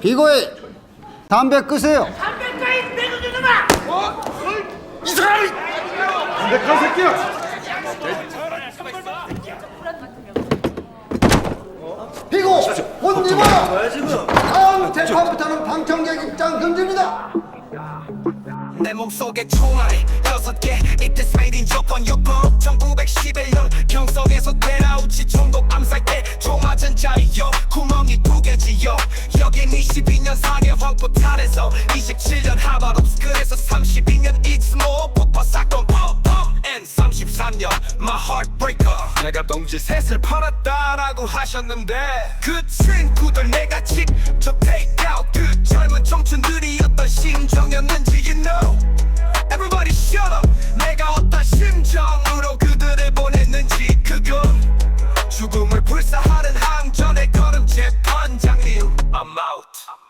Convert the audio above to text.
비고이 담배 끄세요. 담배까지 내고 주는 마! 이 사람이 담백한 새끼야 비고 옷 입어요. 다음 재판부터는 방청객 입장 금지입니다. 내 몸속에 총알이 여섯 개 이때 스웨이딘 조건 요건 1911년 경성에서 되나 여긴 22년 상해 황포 탄에서 27년 하바롭스크에서 32년 익스모 폭파 사건 펑펑 N33년 my heartbreaker. 내가 동지 셋을 팔았다라고 하셨는데 그 친구들 내가 직 I'm out.